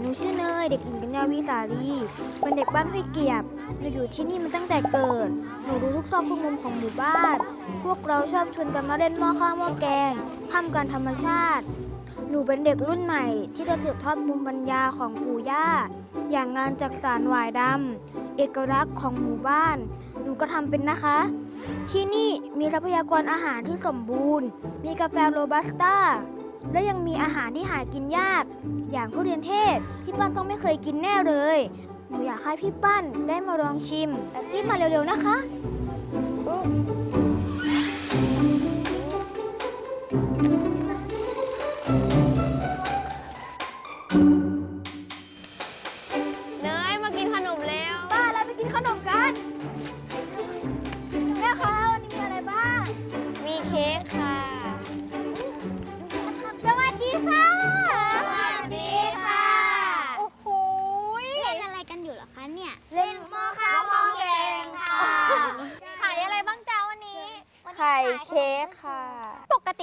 หนูชื่อเนย เด็กหญิงกัญญาวีสาลีเป็นเด็กบ้านห้วยเกียบ หนูอยู่ที่นี่มาตั้งแต่เกิด หนูรู้ทุกซอกทุกมุมของหมู่บ้าน พวกเราชอบชวนกันมาเล่นหม้อข้าวหม้อแกงทำการธรรมชาติ หนูเป็นเด็กรุ่นใหม่ ที่จะสืบทอดภูมิปัญญาของปู่ย่า อย่างงานจักสานหวายดำ เอกลักษณ์ของหมู่บ้าน หนูก็ทำเป็นนะคะ ที่นี่มีทรัพยากรอาหารที่สมบูรณ์ มีกาแฟโรบัสต้า และยังมีอาหารที่หากินยาก อย่างทุเรียนเทศพี่ปั้นต้องไม่เคยกินแน่เลย หนูอยากให้พี่ปั้นได้มาลองชิมรีบมาเร็วๆนะคะ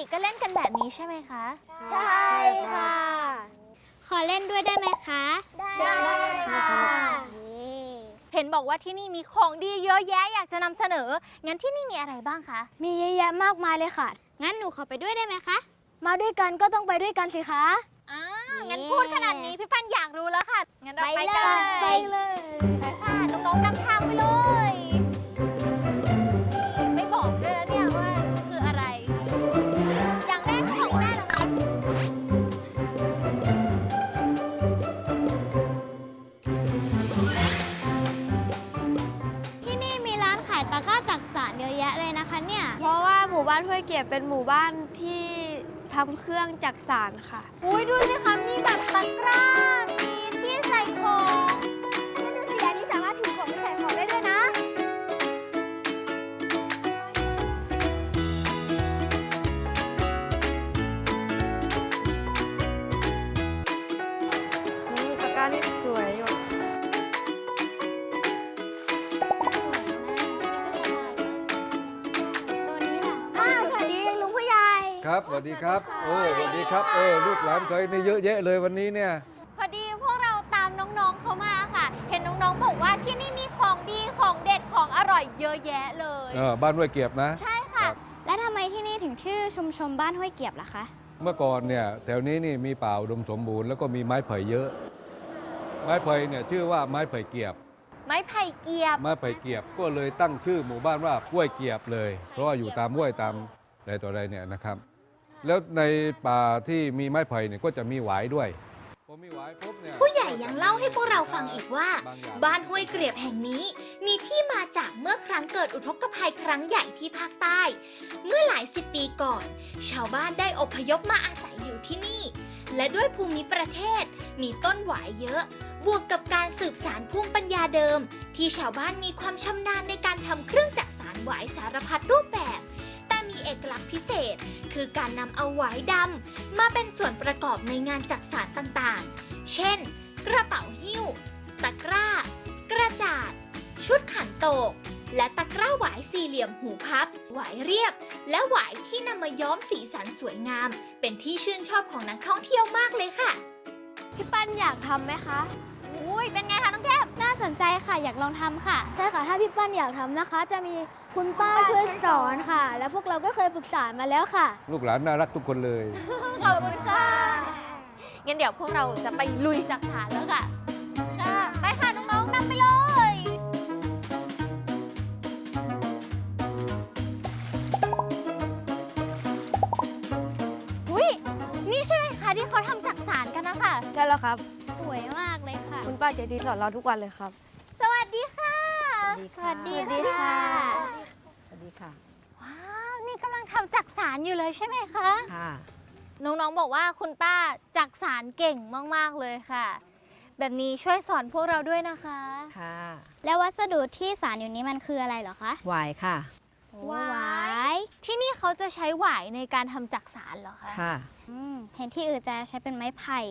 ติก็เล่นกันแบบนี้ใช่ไหมคะ ใช่ค่ะ ขอเล่นด้วยได้ไหมคะใช่ค่ะเห็นบอกว่าที่นี่มีของดีเยอะแยะอยากจะนำเสนอ งั้นที่นี่มีอะไรบ้างคะ มีเยอะแยะมากมายเลยค่ะ งั้นหนูขอไปด้วยได้ไหมคะ มาด้วยกันก็ต้องไปด้วยกันสิคะอ่างั้นพูดขนาดนี้พี่ปันอยากรู้แล้วค่ะ งั้นเราไปไปเลยกัน ไปเลย เกียบเป็นหมู่บ้านที่ทำเครื่องจักสานค่ะ อุ้ยดูสิคะมีแบบตะกร้า วัสดีครับโอ้สวัสดีครับ เออลูกหลานเคยนี่เยอะแยะเลยวันนี้เนี่ย พอดีพวกเราตามน้องๆเขามาค่ะ เห็นน้องๆบอกว่าที่นี่มีของดีของเด็ดของอร่อยเยอะแยะเลย เออบ้านห้วยเกียบนะ ใช่ค่ะและทำไมที่นี่ถึงชื่อชุมชนบ้านห้วยเกียบล่ะคะ เมื่อก่อนเนี่ยแถวนี้นี่มีป่าอุดมสมบูรณ์แล้วก็มีไม้ไผ่เยอะ ไม้ไผ่เนี่ยชื่อว่าไม้ไผ่เกียบ ไม้ไผ่เกียบ ไม้ไผ่เกียบก็เลยตั้งชื่อหมู่บ้านว่าห้วยเกียบเลย เพราะว่าอยู่ตามห้วยตามอะไรต่ออะไรเนี่ยนะครับ แล้วในป่าที่มีไม้ไผ่เนี่ยก็จะมีหวายด้วยพอมีหวายปุ๊บเนี่ย ผู้ใหญ่ยังเล่าให้พวกเราฟังอีกว่าบางอย่างบ้านห้วยเกรียบแห่งนี้มีที่มาจากเมื่อครั้งเกิดอุทกภัยครั้งใหญ่ที่ภาคใต้ เมื่อหลายสิบปีก่อน ชาวบ้านได้อพยพมาอาศัยอยู่ที่นี่ และด้วยภูมิประเทศมีต้นหวายเยอะ บวกกับการสืบสารภูมิปัญญาเดิม ที่ชาวบ้านมีความชำนาญในการทำเครื่องจักสานหวายสารพัดรูปแบบ พิเศษ คือการนำเอาหวายดำมาเป็นส่วนประกอบในงานจักสานต่างๆ เช่น กระเป๋าหิ้ว ตะกร้า กระจาด ชุดขันโตก และตะกร้าหวายสี่เหลี่ยมหูพับ หวายเรียบ และหวายที่นำมาย้อมสีสันสวยงาม เป็นที่ชื่นชอบของนักท่องเที่ยวมากเลยค่ะ พี่ปั้นอยากทำไหมคะ อุ้ยเป็นไงคะน้องแก้ม น่าสนใจค่ะอยากลองทำค่ะ ใช่ค่ะถ้าพี่ปั้นอยากทำนะคะ จะมีคุณป้าช่วยสอนค่ะ แล้วพวกเราก็เคยปรึกษามาแล้วค่ะ ลูกหลานน่ารักทุกคนเลย ขอบคุณค่ะ งั้นเดี๋ยวพวกเราจะไปลุยจักสารแล้วค่ะ ค่ะ ไปค่ะน้องๆนำไปเลย อุ้ยนี่ใช่ไหมคะที่เขาทำจักสารกันนะคะ ใช่แล้วครับ สวยมากเลย ค่ะคุณป้าใจดีสอนเราทุกวันเลยครับ สวัสดีค่ะ สวัสดีสวัสดีค่ะค่ะ ว้าว นี่กำลังทำจักสารอยู่เลยใช่ไหมคะ ค่ะ น้องๆบอกว่าคุณป้าจักสารเก่งมาก ๆ เลยค่ะ แบบนี้ช่วยสอนพวกเราด้วยนะคะ ค่ะแล้ววัสดุที่สารอยู่นี้มันคืออะไรเหรอคะหวายค่ะ หวาย ที่นี่เขาจะใช้หวายในการทำจักสารเหรอคะค่ะ อืมเห็นที่อื่นจะใช้เป็นไม้ไผ่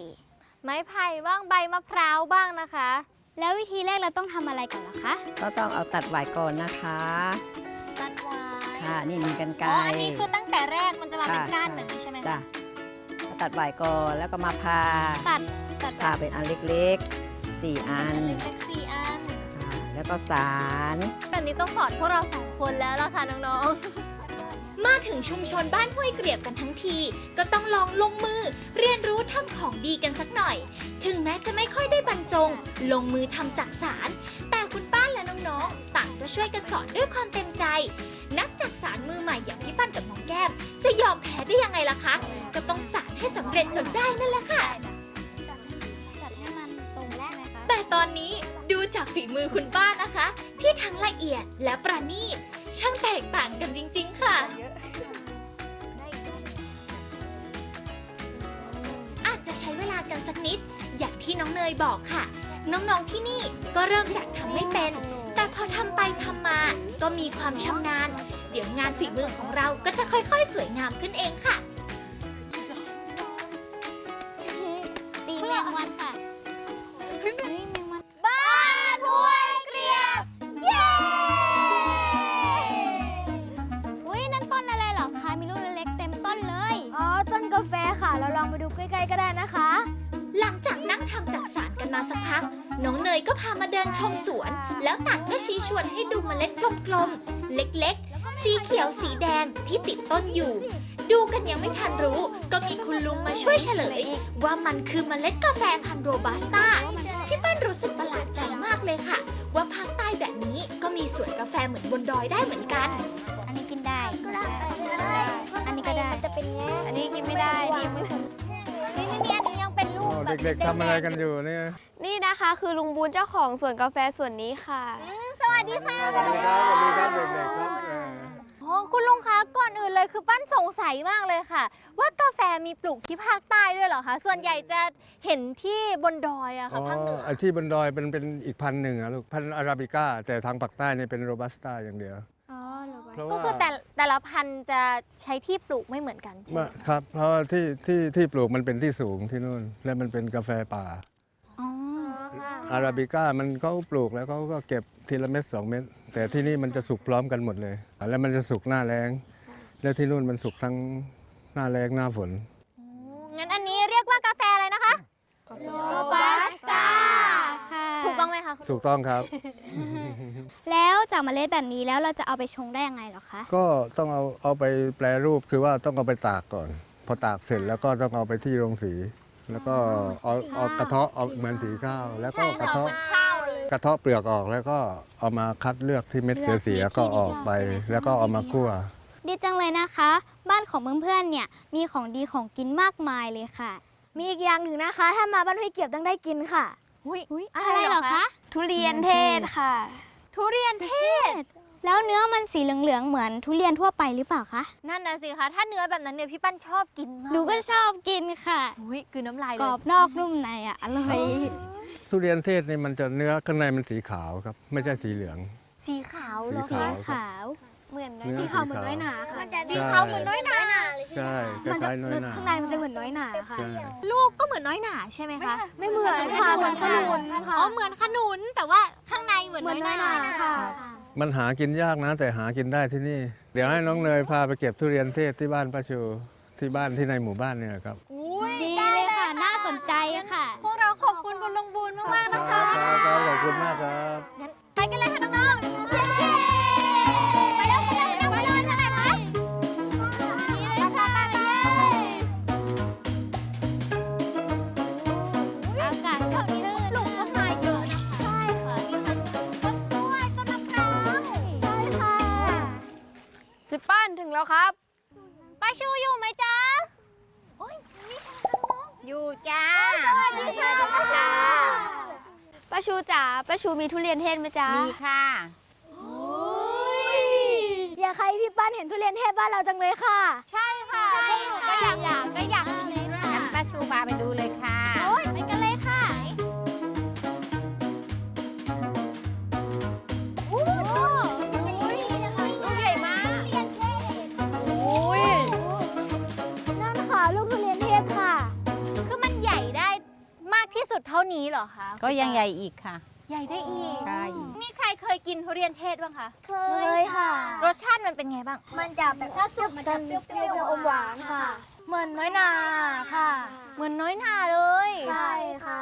ไม้ไผ่บ้างใบมะพร้าวบ้างนะคะ แล้ววิธีแรกเราต้องทำอะไรก่อนเหรอคะก็ต้องเอาตัดหวายก่อนนะคะ ตัดหวายค่ะนี่มีกันไกร อ๋ออันนี้คือตั้งแต่แรกมันจะมาเป็นค่ะ ก้านแบบนี้ใช่ไหมจ้ะคะตัดหวายก่อนแล้วก็มาพาตัดตัดพาเป็นอันเล็กๆสี่อันเล็กๆสี่อันอ่าแล้วก็สาร แบบนี้ต้องสอนพวกเราสองคนแล้วล่ะค่ะน้อง มาถึงชุมชนบ้านห้วยเกลียบกันทั้งที ก็ต้องลองลงมือ เรียนรู้ทำของดีกันสักหน่อย ถึงแม้จะไม่ค่อยได้บรรจง ลงมือทำจากสาร แต่คุณป้าและน้องๆ ต่างก็ช่วยกันสอนด้วยความเต็มใจ นักจากสารมือใหม่อย่างพี่ปั้นกับน้องแก้ม จะยอมแพ้ได้ยังไงล่ะคะ ก็ต้องสารให้สำเร็จจนได้นั่นแหละค่ะ จัดให้มันตรงใช่ไหมคะแต่ตอนนี้ดูจากฝีมือคุณป้านะคะ ที่ทั้งละเอียดและประณีตช่างแตกต่างกันจริง ๆ ค่ะอา จะใช้เวลากันสักนิด อย่างที่น้องเนยบอกค่ะ น้องๆที่นี่ก็เริ่มจากทำไม่เป็น แต่พอทำไปทำมาก็มีความชำนาญ เดี๋ยวงานฝีมือของเราก็จะค่อยๆ สวยงามขึ้นเองค่ะ ล็ดกลมๆ เล็กๆ สีเขียวสีแดงที่ติดต้นอยู่ ดูกันยังไม่ทันรู้ ก็มีคุณลุงมาช่วยเฉลย ว่ามันคือเมล็ดกาแฟพันธุ์โรบัสต้าพี่ปั้นรู้สึกประหลาดใจมากเลยค่ะ ว่าภาคใต้แบบนี้ก็มีสวนกาแฟเหมือนบนดอยได้เหมือนกัน อันนี้กินได้ อันนี้ก็ได้จะเป็นแง่อันนี้กินไม่ได้นี่ยังไม่สมนี่นี่อันนี้ยังเป็นลูก แบบเด็กๆทำอะไรกันอยู่เนี่ยนี่นะคะ คือลุงบูนเจ้าของสวนกาแฟสวนนี้ค่ะ สวัสดีค่ะ สวัสดีครับสวัสดีครับเด็กๆครับเออโอ้คุณลุงคะก่อนอื่นเลยคือปั้นสงสัยมากเลยค่ะ ว่ากาแฟมีปลูกที่ภาคใต้ด้วยเหรอคะ ส่วนใหญ่จะเห็นที่บนดอยอะอ๋ค่ะอภาคเหนือไอ้ที่บนดอยเป็นเป็นอีกพันธุ์หนึ่งอะลูกพันธุ์อาราบิก้า แต่ทางปากใต้เนี่ยเป็นโรบัสต้าอย่างเดียวอ๋อเห รอเพราะก็ว่าคือแต่แต่ละพันธุ์จะใช้ที่ปลูกไม่เหมือนกันใช่ไหมมาครับ เพราะว่าที่ที่ที่ปลูกมันเป็นที่สูงที่นู่น และมันเป็นกาแฟป่า อ๋ออาราบิก้ามันเขาปลูกแล้วเขาก็เก็บทีละเม็ดสองเม็ดแต่ที่นี่มันจะสุกพร้อมกันหมดเลย แล้วมันจะสุกหน้าแรงแล้วที่นู่นมันสุกทั้งหน้าแรงหน้าฝนอืมงั้นอันนี้เรียกว่ากาแฟอะไรนะคะโรบัส ต้าค่ะถูกต้องไหมคะคุณถูกต้องครับ แล้วจากเมล็ดแบบนี้แล้วเราจะเอาไปชงได้ยังไงเหรอคะ ก็ต้องเอาเอาไปแปลรูปคือว่าต้องเอาไปตากก่อน พอตากเสร็จแล้วก็ต้องเอาไปที่โรงสี แล้วก็เอาเอากระเทาะเอาเหมือนสีข้าว แล้วก็ใช่กระค่ะเทาะเหมือนข้าวเลยกระเทาะเปลือกออกแล้วก็เอามาคัดเลือกที่เม็ดเสียๆก็ออกไป แล้วก็เอามาคั่ว ดีจังเลยนะคะ บ้านของเพื่อนๆเนี่ยมีของดีของกินมากมายเลยค่ะ มีอีกอย่างหนึ่งนะคะ ถ้ามาบ้านห้วยเกียบต้องได้กินค่ะ อุ๊ยอุ๊ยอะอะไรไรเหเหรรออคะคะ ทุเรียนเทศค่ะ ทุเรียนเทศ แล้วเนื้อมันสีเหลืองๆ เหมือนทุเรียนทั่วไปหรือเปล่าคะ นั่นนะสิคะ ถ้าเนื้อแบบนั้นเนี่ยพี่ปั้นชอบกินมากหนูก็ชอบกินค่ะ อุ้ยคือน้ำลายเลกรยอบนอกนุ่มในอะอร่อยทุเรียนเทศนี่มันจะเนื้อข้างในมันสีขาวครับ ไม่ใช่สีเหลือง สีขาวสีเหรอขาว ขาว เหมือนเนื้อสีขาวเหมือนน้อยหนาค่ะสีขาวเหมือนน้อยหนาใช่คมันจะล้ายๆน้อยหนาข้างในมันจะเหมือนน้อยหนาค่ะ ใช่ลูกก็เหมือนน้อยหนาใช่ไหมคะไม่เหมือนค่ะเหมือนขนุนค่ะ อ๋อเหมือนขนุนแต่ว่าข้างในเหมือนเหมืน้ออนยน้อยหหนานาค่ะ มันหากินยากนะ แต่หากินได้ที่นี่ เดี๋ยวให้น้องเนยพาไปเก็บทุเรียนเทศที่บ้านป้าชูที่บ้านที่ในหมู่บ้านเนี่ยครับ อุ้ยดีเลยค่ะ น่าสนใจค่ะ พวกเราขอบคุณคุณลุงบูนมากๆนะครัคะบครับขอบคุณมากครับงั้นไปกันเลยค่ะ จ๋าป้าชูมีทุเรียนเทศไหมจ๊ะมีค่ะอยากใครพี่ปั้นเห็นทุเรียนเทศบ้านเราจังเลยค่ะ ใช่ค่ะใช่ก็อยากอยากก็อยากกินเลยค่ะงั้นป้าชูพาไป ก็ยังใหญ่อีกค่ะ ใหญ่ได้อีกใช่มีใครเคยกินทุเรียนเทศบ้างคะ เคยค่ะ รสชาติมันเป็นไงบ้าง มันจะแบบถ้าสุกมันจะเปรี้ยวๆอมหวานค่ะ เหมือนน้อยนาค่ะ เหมือนน้อยหนาเลย ใช่ค่ะ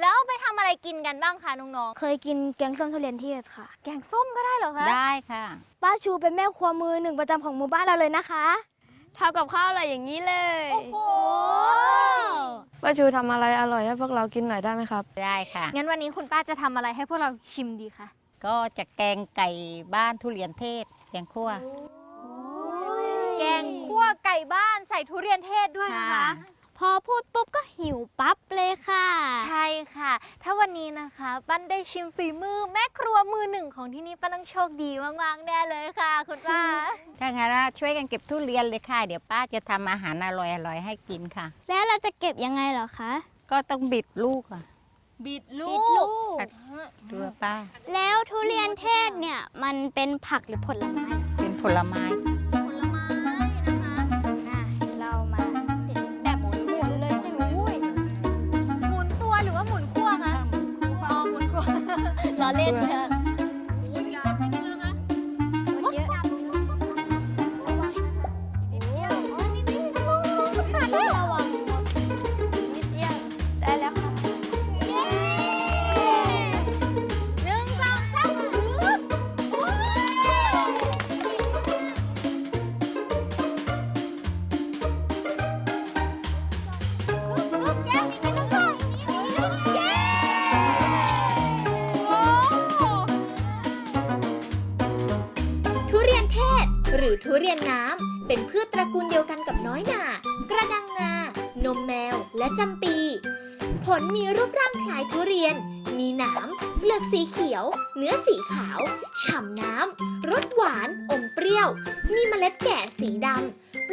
แล้วเอาไปทำอะไรกินกันบ้างคะน้องเคยกินแกงส้มทุเรียนเทศค่ะ ๆ แกงส้มก็ได้เหรอคะ ได้ค่ะ ป้าชูเป็นแม่ครัวมือหนึ่งประจำของหมู่บ้านเราเลยนะคะ ทำกับข้าวอะไรอย่างนี้เลยโอ้โหป้าชูทำอะไรอร่อยให้พวกเรากินหน่อยได้ไหมครับ ได้ค่ะ งั้นวันนี้คุณป้าจะทำอะไรให้พวกเราชิมดีคะก็จะแกงไก่บ้านทุเรียนเทศแกงคั่ว แกงคั่วไก่บ้านใส่ทุเรียนเทศด้วยนะคะ พอพูดปุ๊บก็หิวปั๊บเลยค่ะ ใช่ค่ะ ถ้าวันนี้นะคะปั้นได้ชิมฝีมือแม่ครัวมือหนึ่งของที่นี่ปั้นต้องโชคดีมากๆแน่เลยค่ะ คุณป้า ถ้างั้นนะช่วยกันเก็บทุเรียนเลยค่ะ เดี๋ยวป้าจะทำอาหารอร่อยๆให้กินค่ะ แล้วเราจะเก็บยังไงเหรอคะก็ต้องบิดลูกอะบิดบิลูดลูกกดูป้าแล้วทุเรียนเทศเนี่ย มันเป็นผักหรือผลไม้ เป็นผลไม้ อเล่น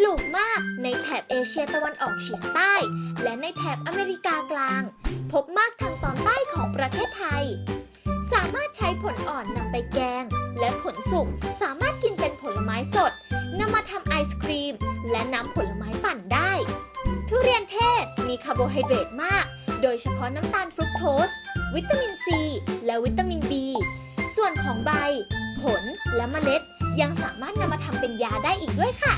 ลูกมากในแถบเอเชียตะวันออกเฉียงใต้ และในแถบอเมริกากลาง พบมากทางตอนใต้ของประเทศไทย สามารถใช้ผลอ่อนนำไปแกง และผลสุกสามารถกินเป็นผลไม้สดนำมาทำไอศครีม และน้ำผลไม้ปั่นได้ ทุเรียนเทศมีคาร์โบไฮเดรตมาก โดยเฉพาะน้ำตาลฟรุกโตสวิตามินซีและวิตามิน B ส่วนของใบ ผลและเมล็ดยังสามารถนำมาทำเป็นยาได้อีกด้วยค่ะ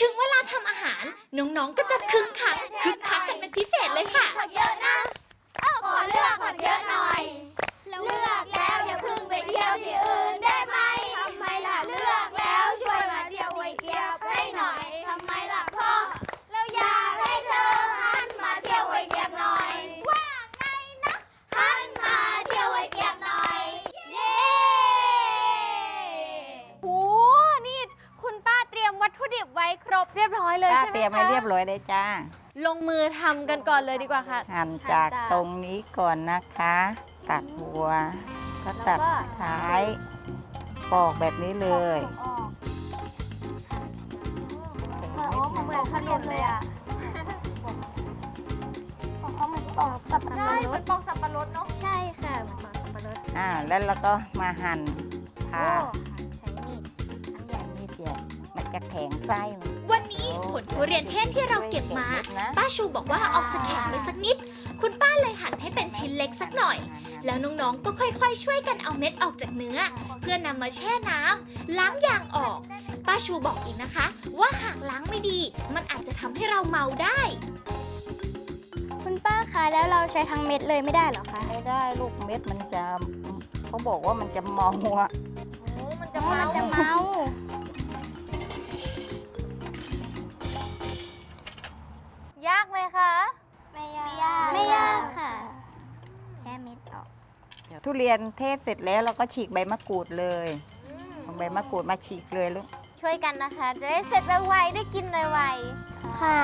ถึงเวลาทำอาหาร น้องๆ ก็จะคึกคักคึกคักกันเป็นพิเศษเลยค่ะ ขอเลือกผักเยอะหน่อย เลือกแล้วอย่าเพิ่งไปเที่ยวที่อื่นได้ไหมทำไมล่ะเลือกแล้วช่วยมาเที่ยวไวยเกียบให้หน่อยทำไมล่ะพ่อแล้วอยากให้เธอหันมาเที่ยวไวยเกียบหน่อย ว่าไงนะหันมาเที่ยวไวยเกียบหน่อย เย้ โห นี่คุณป้าเตรียมวัตถุดิบไว้ครบเรียบร้อยเลย ป้า ใช่ไหมคะ เต รียมไว้เรียบร้อยเลยจ้า ลงมือทำกันก่อนเลยดีกว่าค่ะหั่นจาก ตรงนี้ก่อนนะคะ ตัดหัวก็ตัดท้ายปอกแบบนี้เลยเหมือนขนมเลยอะของเขาเหมือนปอกกับสับใช่ปะรมัดนปอกสับปะรดเนาะใช่ค่ะเหมือนปอกสับปะรด อ่าแล้วเราก็มาหั่นผ่าใช้ ยวมันจะแข็งไส้มันวันนี้ผลทุเรียนเทศที่เราเก็บมา ป้าชูบอกว่าออกจะแข็งไปสักนิด คุณป้าเลยหั่นให้เป็นชิ้นเล็กสักหน่อย แล้วน้องๆก็ค่อยๆ ช่วยกันเอาเม็ดออกจากเนื้อ เพื่อนำมาแช่น้ำล้างยางออก ป้าชูบอกอีกนะคะ ว่าหากล้างไม่ดี มันอาจจะทำให้เราเมาได้ คุณป้าคะแล้วเราใช้ทั้งเม็ดเลยไม่ได้เหรอคะไม่ได้ลูกเม็ดมันจะเขาบอกว่ามันจะเมาอะโอ้มันจะอ๋อเมา ยากไม่ยากค่ะ แค่เม็ดออกทุเรียนเทศเสร็จแล้วเราก็ฉีกใบมะกรูดเลยเอาใบมะกรูดมาฉีกเลยลูก ช่วยกันนะคะ จะได้เสร็จไวๆได้กินไวค่ะ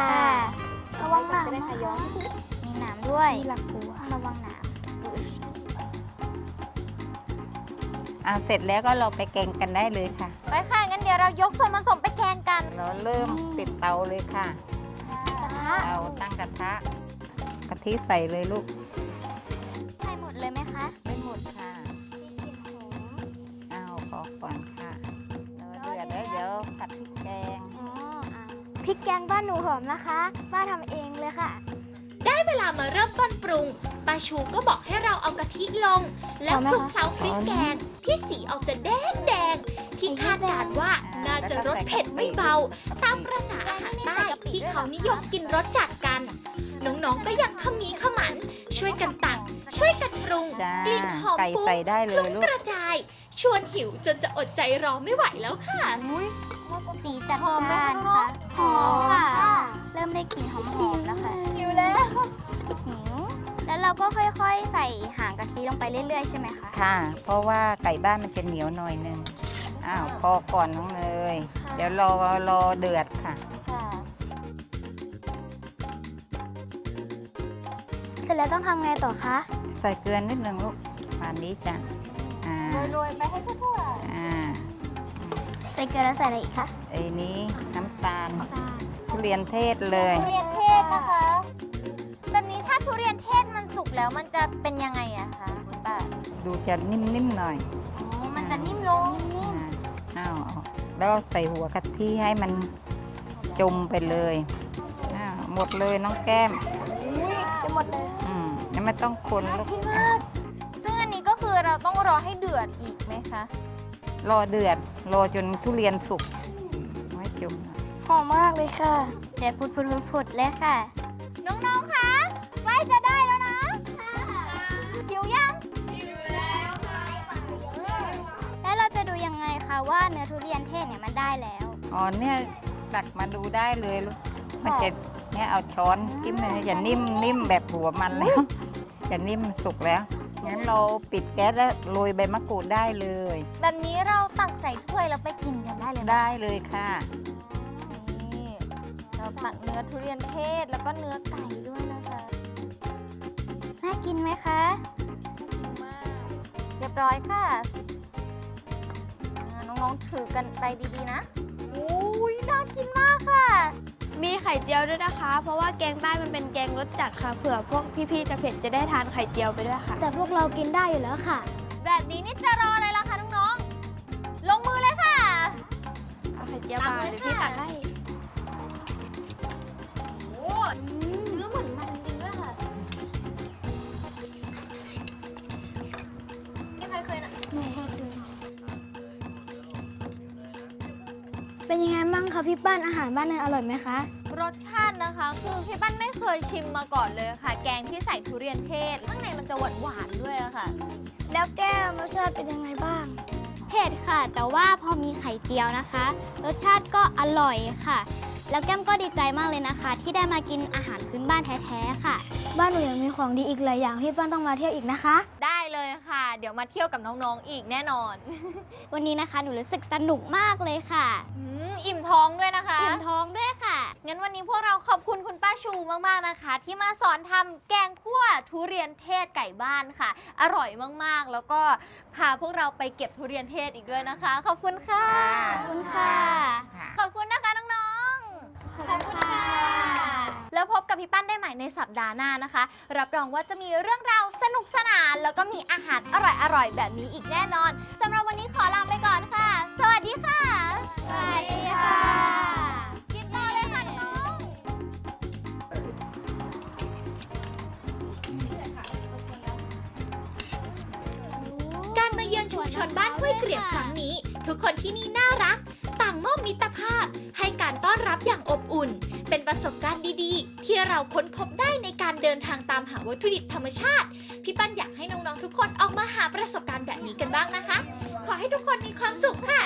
ระวังหนามจะได้นะขคะย้อนมีหนามด้วยมีหลักปูค่ะระวังหนามอ่าเสร็จแล้วก็เราไปแกงกันได้เลยค่ะๆไปค่ะงั้นเดี๋ยวเรายกส่วนผสมไปแกงกัน เราเริ่มติดเตาเลยค่ะ เตาตั้งกระทะ กะทิใส่เลยลูก ใส่หมดเลยไหมคะไม่หมดค่ะเอาพอก่อนค่ะเราเดือดแล้วเดี๋ยวผัดพริกแกงพริกแกงบ้านหนูหอมนะคะป้าทำเองเลยค่ะ ได้เวลามาเริ่มต้นปรุงป้าชูก็บอกให้เราเอากะทิลง แล้วคลุกเคล้าพริกแกงที่สีออกจะแดงแดงๆที่คาดการณ์ว่าน่าจะรสเผ็ดไม่เบา ตามประษาอาหารใต้ที่เขานิยมกินรสจัดกัน น้องๆก็ยังขมีขมัน ช่วยกันตัก ช่วยกันปรุงจ้ากลิ่นหอมไก่ฟุ้งใส่ได้เลคลุ้ยงลูกกระจาย ชวนหิวจนจะอดใจรอไม่ไหวแล้วค่ะ สีจัดหอมไหมจ้านคะค่ะน้องหอมค่ะ เริ่มได้กลิ่นหอมๆแล้วค่ะหิวแล้วหิวแล้วเราก็ค่อยๆ ใส่หางกะทิลงไปเรื่อยๆ ใช่ไหมคะค่ะ เพราะว่าไก่บ้านมันจะเหนียวหน่อยหนึงอ้าวพอก่อนน้องเนยเดี๋ยวรอรอเดือดค่ะ เสร็จแล้วต้องทำไงต่อคะใส่เกลือนิดนึงลูกป่านนี้จ้ะอ่าโรยๆไปให้ทั่วอ่าใส่เกลือแล้วใส่อะไรอีกคะไอ้นี้น้ำตาลทุเรียนเทศเลยๆทุเรียนเทศนะคะ แบบนี้ถ้าทุเรียนเทศมันสุกแล้วมันจะเป็นยังไงอะคะคุณป้าดูจะนิ่มๆหน่อยอ๋อมันจะนิ่มลงอ่าอ้าวเอาแล้วใส่หัวกะทิให้มันจมไปเลยอ้าวหมดเลยน้องแก้มอุ้ยจะหมดเลย อืมแล้วไม่ต้องคนลูกกินมากซึ่งอันนี้ก็คือเราต้องรอให้เดือดอีกไหมคะ รอเดือด รอจนทุเรียนสุกไว้จมหน่อยหอมมากเลยค่ะเดี๋ยวพุดๆๆๆเลยค่ะ น้องๆคะใกล้จะได้แล้วนะหิวยังแล้วเราจะดูยังไงคะว่าเนื้อทุเรียนเทศเนี่ยมันได้แล้ว อ๋อเนี่ยตักมาดูได้เลยลูกมันจะเนี่ยเอาช้อนจิ้มเลยจะนิ่มนิ่มแบบหัวมันแล้ว จะนิ่มสุกแล้วงั้นเราปิดแก๊สแล้วโรยใบมะกรูดได้เลย แบบนี้เราตักใส่ถ้วยแล้วไปกินกันได้เลยไหมได้เลยค่ะ นี่เราตักเนื้อทุเรียนเทศแล้วก็เนื้อไก่ด้วยนะคะ น่ากินไหมคะเรียบร้อยค่ะอ่าน้องๆถือกันไปดีๆนะอุ้ยน่ากินมากค่ะ มีไข่เจียวด้วยนะคะ เพราะว่าแกงใต้มันเป็นแกงรสจัดค่ะ เผื่อพวกพี่ๆจะเผ็ดจะได้ทานไข่เจียวไปด้วยค่ะ แต่พวกเรากินได้อยู่แล้วค่ะ แบบนี้นี่จะรออะไรล่ะคะน้องๆ ลงมือเลยค่ะ เอาไข่เจียวมาตักเลยเดี๋ยวพี่ค่ะ ตักให้ เป็นยังไงบ้างคะพี่ป้านอาหารบ้านเนยอร่อยไหมคะ รสชาตินะคะ คือพี่ปั้นไม่เคยชิมมาก่อนเลยค่ะ แกงที่ใส่ทุเรียนเทศ ข้างในมันจะหวานหวานๆด้วยอะค่ะ แล้วแก้มรสชาติเป็นยังไงบ้าง เผ็ดค่ะ แต่ว่าพอมีไข่เจียวนะคะ รสชาติก็อร่อยค่ะ แล้วแก้มก็ดีใจมากเลยนะคะ ที่ได้มากินอาหารพื้นบ้านแท้ๆค่ะ บ้านหนูยังมีของดีอีกหลายอย่างพี่ป้านต้องมาเที่ยวอีกนะคะ ได้ เลยค่ะ เดี๋ยวมาเที่ยวกับน้องๆอีกแน่นอนวันนี้นะคะ หนูรู้สึกสนุกมากเลยค่ะอืมอิ่มท้องด้วยนะคะ อิ่มท้องด้วยค่ะ งั้นวันนี้พวกเราขอบคุณคุณป้าชูมากๆนะคะ ที่มาสอนทำแกงคั่วทุเรียนเทศไก่บ้านค่ะ อร่อยมากๆ แล้วก็พาพวกเราไปเก็บทุเรียนเทศอีกด้วยนะคะ ขอบคุณค่ะ ขอบคุณค่ะขอบคุณนะคะน้องๆ ขอบคุณค่ะ แล้วพบกับพี่ปั้นได้ใหม่ในสัปดาห์หน้านะคะ รับรองว่าจะมีเรื่องราวสนุกสนาน แล้วก็มีอาหารอร่อยๆ แบบนี้อีกแน่นอนสำหรับวันนี้ขอลาไปก่อนค่ะ สวัสดีค่ะ สวัสดีค่ะ กินต่อเลยค่ะน้องการมาเยือนชุมชนบ้านห้วยเกลียบครั้งนี้ ทุกคนที่นี่น่ารัก ต่างมอบมิตรภาพให้การต้ อนรับอย่างอบอุ่น เป็นประสบการณ์ดีๆ ที่เราค้นพบได้ในการเดินทางตามหาวัตถุดิบธรรมชาติ พี่ปั้นอยากให้น้องๆทุกคนออกมาหาประสบการณ์แบบนี้กันบ้างนะคะ ขอให้ทุกคนมีความสุขค่ะ